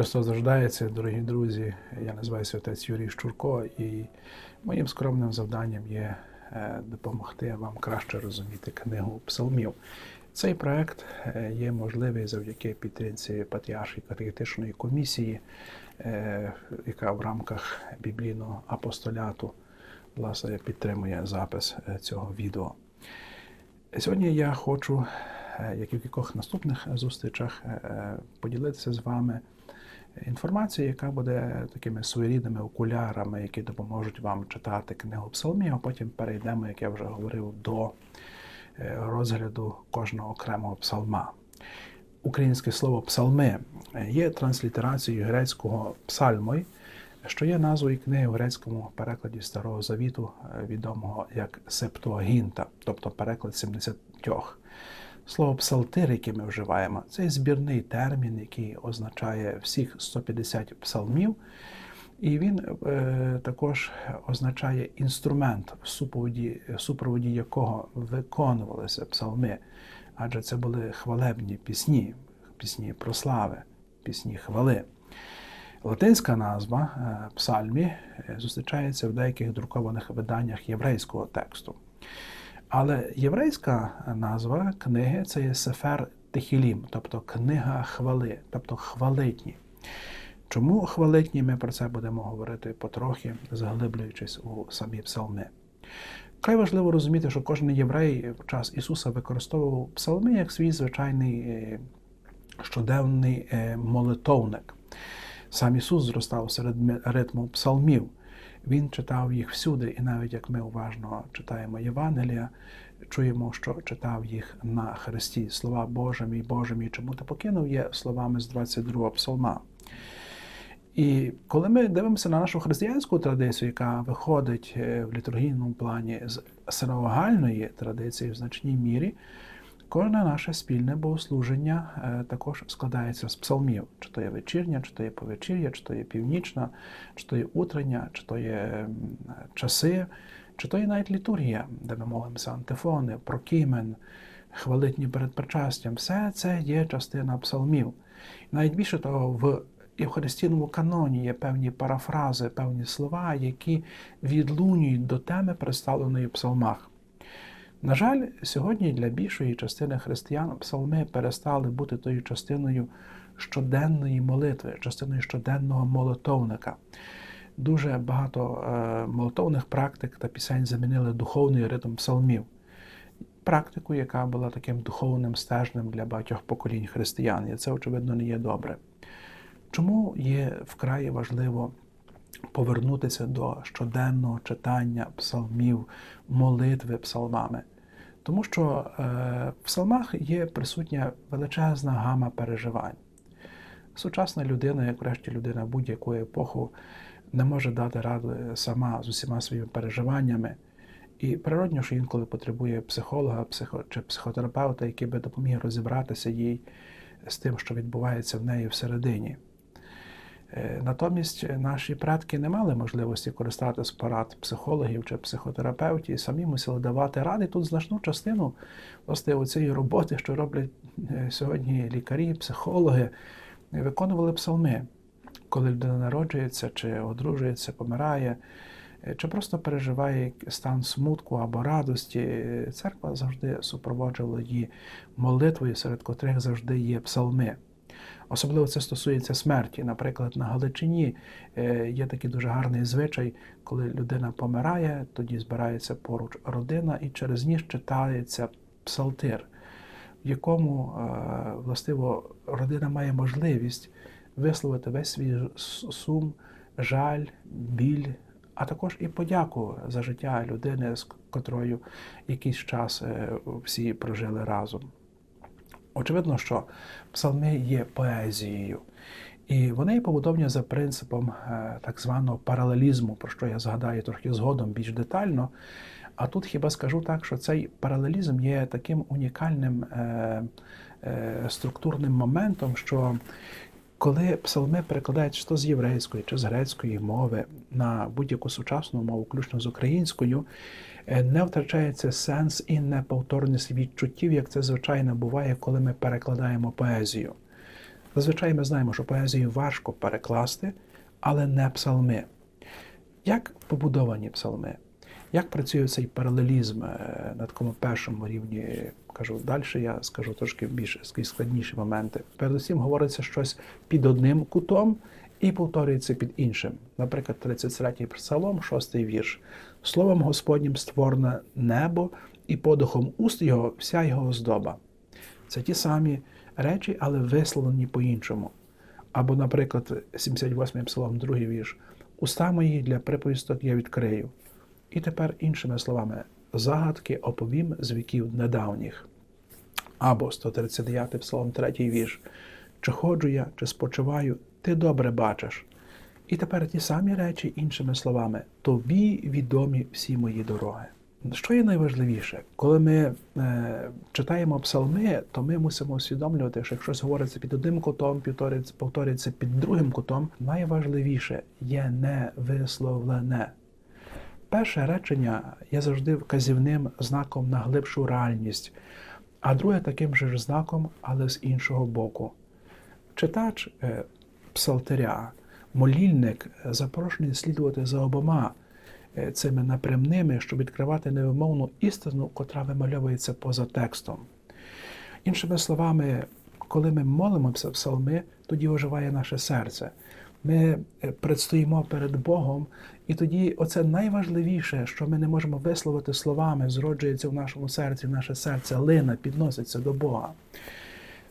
Христос рождається, дорогі друзі. Я називаюся отець Юрій Щурко, і моїм скромним завданням є е, допомогти вам краще розуміти книгу псалмів. Цей проект е, є можливий завдяки підтримці Патріаршої катехетичної комісії, е, яка в рамках біблійного апостоляту власне підтримує запис цього відео. Сьогодні я хочу, як і в кількох наступних зустрічах, поділитися з вами інформацією, яка буде такими своєрідними окулярами, які допоможуть вам читати книгу псалмів, а потім перейдемо, як я вже говорив, до е, розгляду кожного окремого псалма. Українське слово псалми є транслітерацією грецького псальмой, що є назвою книги в грецькому перекладі Старого Завіту, е, відомого як Септуагінта, тобто переклад 70. Слово псалтир, яке ми вживаємо, це збірний термін, який означає всіх 150 псалмів, і він е, також означає інструмент, в супроводі, супроводі якого виконувалися псалми, адже це були хвалебні пісні, пісні про слави, пісні хвали. Латинська назва е, псальмі е, зустрічається в деяких друкованих виданнях єврейського тексту. Але єврейська назва книги це є Сефер Техілім, тобто книга хвали, тобто хвалитні. Чому хвалитні, ми про це будемо говорити потрохи, заглиблюючись у самі псалми. Край важливо розуміти, що кожен єврей в час Ісуса використовував псалми як свій звичайний е, щоденний е, молитовник. Сам Ісус зростав серед ритму псалмів. Він читав їх всюди, і навіть як ми уважно читаємо Євангелія, чуємо, що читав їх на хресті. Слова Боже мій, Боже мій, чому ти покинув є словами з 22 псалма. І коли ми дивимося на нашу християнську традицію, яка виходить е, в літургійному плані з синагогальної традиції в значній мірі, кожне наше спільне богослуження е, також складається з псалмів, чи то є вечірня, чи то є повечір'я, чи то є північна, чи то є утрення, чи то є часи, чи то є навіть літургія, де ми молимося антифони, прокімен, хвалитні перед причастям. Все це є частина псалмів. Навіть більше того, в Євхаристійному каноні є певні парафрази, певні слова, які відлунюють до теми, представленої в псалмах. На жаль, сьогодні для більшої частини християн псалми перестали бути тою частиною щоденної молитви, частиною щоденного молитовника. Дуже багато е, молитовних практик та пісень замінили духовний ритм псалмів. Практику, яка була таким духовним стежнем для багатьох поколінь християн, і це, очевидно, не є добре. Чому є вкрай важливо повернутися до щоденного читання псалмів, молитви псалмами? Тому що е, в псалмах є присутня величезна гама переживань. Сучасна людина, як врешті людина будь-яку епоху, не може дати ради сама з усіма своїми переживаннями. І природньо, що інколи потребує психолога психо, чи психотерапевта, який би допоміг розібратися їй з тим, що відбувається в неї всередині. Натомість наші предки не мали можливості користатися порад психологів чи психотерапевтів, і самі мусили давати ради. Тут значну частину власне, цієї роботи, що роблять сьогодні лікарі, психологи, виконували псалми, коли людина народжується, чи одружується, помирає, чи просто переживає стан смутку або радості. Церква завжди супроводжувала її молитвою, серед котрих завжди є псалми. Особливо це стосується смерті. Наприклад, на Галичині є такий дуже гарний звичай, коли людина помирає, тоді збирається поруч родина, і через ніж читається псалтир, в якому властиво родина має можливість висловити весь свій сум, жаль, біль, а також і подяку за життя людини, з котрою якийсь час всі прожили разом. Очевидно, що псалми є поезією, і вони побудовані за принципом так званого паралелізму, про що я згадаю трохи згодом більш детально. А тут хіба скажу так, що цей паралелізм є таким унікальним е, е, структурним моментом, що коли псалми перекладають то з єврейської, чи з грецької мови на будь-яку сучасну мову, включно з українською, не втрачається сенс і неповторність відчуттів, як це звичайно буває, коли ми перекладаємо поезію. Зазвичай ми знаємо, що поезію важко перекласти, але не псалми. Як побудовані псалми? Як працює цей паралелізм е, на такому першому рівні? Кажу, далі я скажу трошки більш складніші моменти. Передусім говориться щось під одним кутом і повторюється під іншим. Наприклад, 33-й псалом, 6-й вірш. Словом Господнім створене небо, і подихом уст його вся його оздоба. Це ті самі речі, але висловлені по-іншому. Або, наприклад, 78-й псалом, другий вірш. Уста мої для приповісток я відкрию. І тепер іншими словами, загадки оповім з віків недавніх. Або 139 псалом, 3 вірш. Чи ходжу я, чи спочиваю, ти добре бачиш. І тепер ті самі речі, іншими словами, тобі відомі всі мої дороги. Що є найважливіше, коли ми е, читаємо псалми, то ми мусимо усвідомлювати, що якщо говориться під одним кутом, повторюється, під другим кутом, найважливіше є не висловлене. Перше речення є завжди вказівним знаком на глибшу реальність, а друге таким же ж знаком, але з іншого боку. Читач е, псалтиря, молільник е, запрошений слідувати за обома е, цими напрямними, щоб відкривати невимовну істину, котра вимальовується поза текстом. Іншими словами, коли ми молимося псалми, тоді оживає наше серце. Ми е, предстоїмо перед Богом, і тоді оце найважливіше, що ми не можемо висловити словами, зроджується в нашому серці, наше серце лина, підноситься до Бога.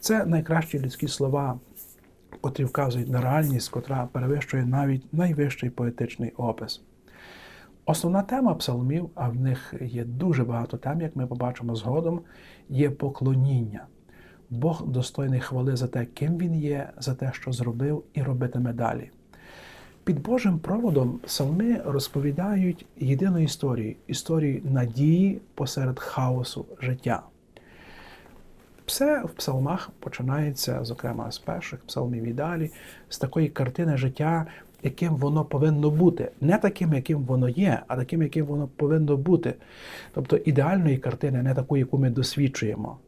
Це найкращі людські слова, котрі вказують на реальність, котра перевищує навіть найвищий поетичний опис. Основна тема псалмів, а в них є дуже багато тем, як ми побачимо згодом, є поклоніння. Бог достойний хвали за те, ким він є, за те, що зробив і робитиме далі. Під Божим проводом псалми розповідають єдину історію історію надії посеред хаосу життя. Все в псалмах починається, зокрема, з перших псалмів і далі, з такої картини життя, яким воно повинно бути. Не таким, яким воно є, а таким, яким воно повинно бути. Тобто ідеальної картини, не таку, яку ми досвідчуємо.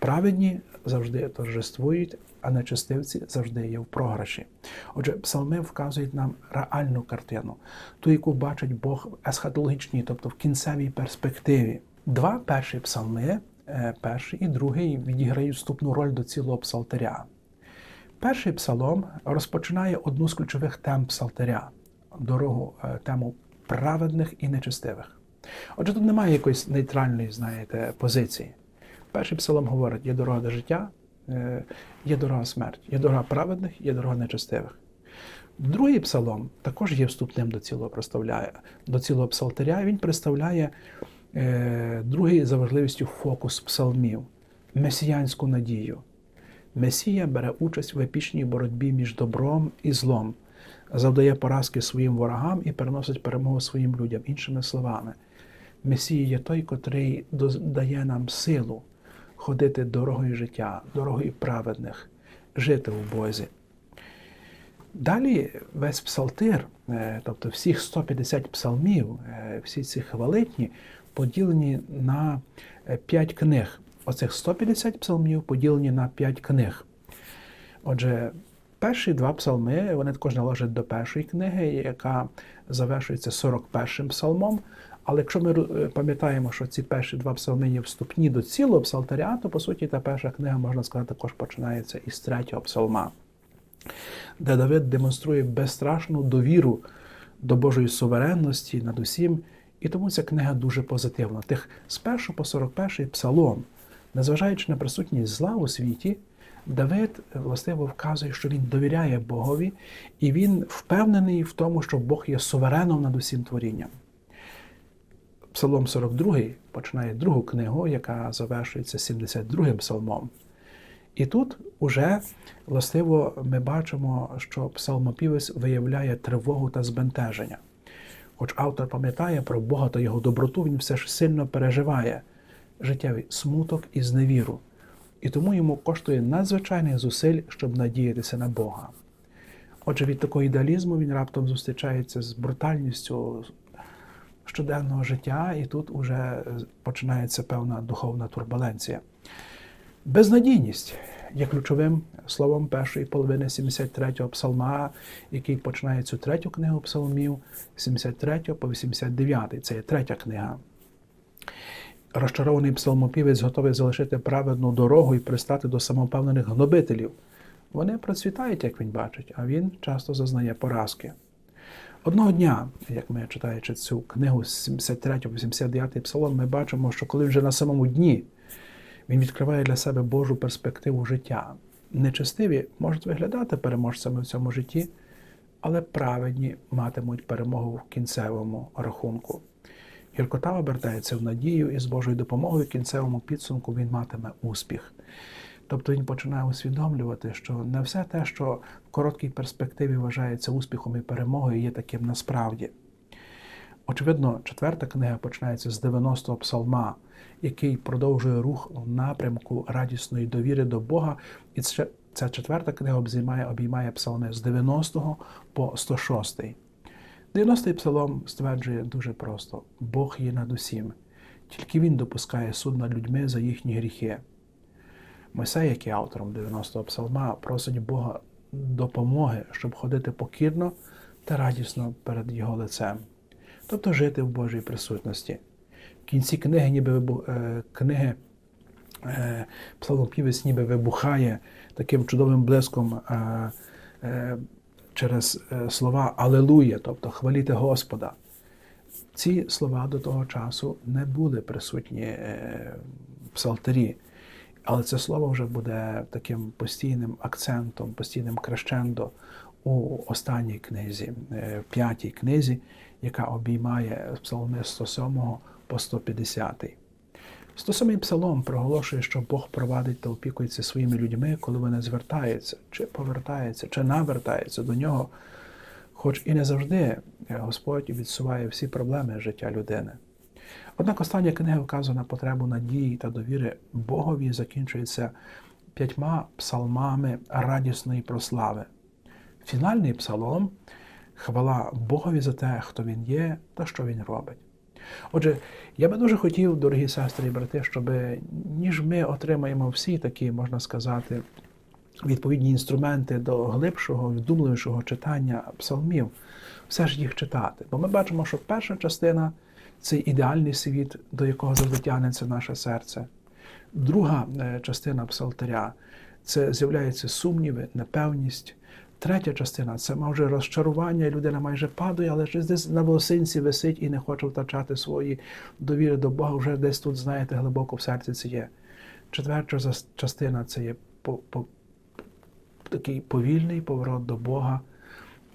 Праведні завжди торжествують, а нечестивці завжди є в програші. Отже, псалми вказують нам реальну картину, ту, яку бачить Бог в есхатологічній, тобто в кінцевій перспективі. Два перші псалми, е, перший і другий, відіграють вступну роль до цілого псалтиря. Перший псалом розпочинає одну з ключових тем псалтиря дорогу е, тему праведних і нечестивих. Отже, тут немає якоїсь нейтральної, знаєте, позиції. Перший псалом говорить: є дорога до життя, е, є дорога смерті, є дорога праведних, є дорога нечестивих. Другий псалом також є вступним до цілого представляє, до цілого псалтиря. Він представляє е, другий за важливістю фокус псалмів месіянську надію. Месія бере участь в епічній боротьбі між добром і злом, завдає поразки своїм ворогам і переносить перемогу своїм людям. Іншими словами, Месія є той, котрий дає нам силу ходити дорогою життя, дорогою праведних, жити у Бозі. Далі весь псалтир, е, тобто всіх 150 псалмів, е, всі ці хвалитні, поділені на 5 книг. Оцих 150 псалмів поділені на 5 книг. Отже, перші два псалми вони також належать до першої книги, яка завершується 41 псалмом. Але якщо ми е, пам'ятаємо, що ці перші два псалми є вступні до цілого псалтаря, то по суті та перша книга, можна сказати, також починається із третього псалма, де Давид демонструє безстрашну довіру до Божої суверенності над усім. І тому ця книга дуже позитивна. Тих з 1 по 41 псалом, незважаючи на присутність зла у світі, Давид властиво вказує, що він довіряє Богові, і він впевнений в тому, що Бог є сувереном над усім творінням. Псалом 42 починає другу книгу, яка завершується 72-м псалмом. І тут уже властиво ми бачимо, що псалмопівець виявляє тривогу та збентеження. Хоч автор пам'ятає про Бога та його доброту, він все ж сильно переживає життєвий смуток і зневіру. І тому йому коштує надзвичайних зусиль, щоб надіятися на Бога. Отже, від такого ідеалізму він раптом зустрічається з брутальністю щоденного життя, і тут уже починається певна духовна турбуленція. Безнадійність є ключовим словом першої половини 73-го псалма, який починає цю третю книгу псалмів, 73 по 89. Це є третя книга. Розчарований псалмопівець готовий залишити праведну дорогу і пристати до самовпевнених гнобителів. Вони процвітають, як він бачить, а він часто зазнає поразки. Одного дня, як ми читаючи цю книгу з 73-89 псалом, ми бачимо, що коли вже на самому дні він відкриває для себе Божу перспективу життя. Нечестиві можуть виглядати переможцями в цьому житті, але праведні матимуть перемогу в кінцевому рахунку. Гіркота обертається в надію, і з Божою допомогою в кінцевому підсумку він матиме успіх. Тобто він починає усвідомлювати, що не все те, що в короткій перспективі вважається успіхом і перемогою, є таким насправді. Очевидно, четверта книга починається з 90-го псалма, який продовжує рух в напрямку радісної довіри до Бога. І ця четверта книга обіймає, обіймає псалми з 90 по 106. 90-й псалом стверджує дуже просто: Бог є над усім, тільки Він допускає суд над людьми за їхні гріхи. Мойсей, який автором 90-го псалма, просить Бога допомоги, щоб ходити покірно та радісно перед Його лицем, тобто жити в Божій присутності. В кінці книги, ніби вибу... е, книги е, псалмопівець ніби вибухає таким чудовим блиском е, через слова Алелуя, тобто хваліти Господа. Ці слова до того часу не були присутні в псалтирі. Але це слово вже буде таким постійним акцентом, постійним крещендо у останній книзі, е, в п'ятій книзі, яка обіймає псалми 107 по 150. 107 псалом проголошує, що Бог провадить та опікується своїми людьми, коли вони звертаються, чи повертаються, чи навертаються до нього. Хоч і не завжди Господь відсуває всі проблеми життя людини. Однак остання книга вказує на потребу надії та довіри Богові закінчується п'ятьма псалмами радісної прослави. Фінальний псалом хвала Богові за те, хто він є та що він робить. Отже, я би дуже хотів, дорогі сестри і брати, щоб ніж ми отримаємо всі такі, можна сказати, відповідні інструменти до глибшого, вдумливішого читання псалмів, все ж їх читати. Бо ми бачимо, що перша частина це ідеальний світ, до якого завжди наше серце. Друга е, частина псалтаря це з'являються сумніви, непевність. Третя частина це може розчарування, людина майже падає, але щось десь на волосинці висить і не хоче втрачати свої довіри до Бога. Вже десь тут, знаєте, глибоко в серці це є. Четверта частина це є по, по, такий повільний поворот до Бога.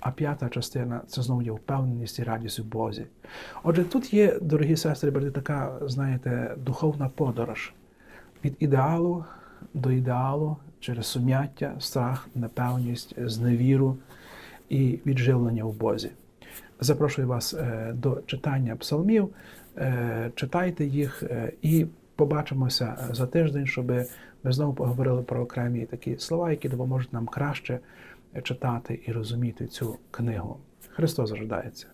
А п'ята частина це знову є впевненість і радість у Бозі. Отже, тут є, дорогі сестри, брати, така, знаєте, духовна подорож від ідеалу до ідеалу через сум'яття, страх, непевність, зневіру і відживлення в Бозі. Запрошую вас до читання псалмів, читайте їх і побачимося за тиждень, щоб ми знову поговорили про окремі такі слова, які допоможуть нам краще читати і розуміти цю книгу. Христос рождається.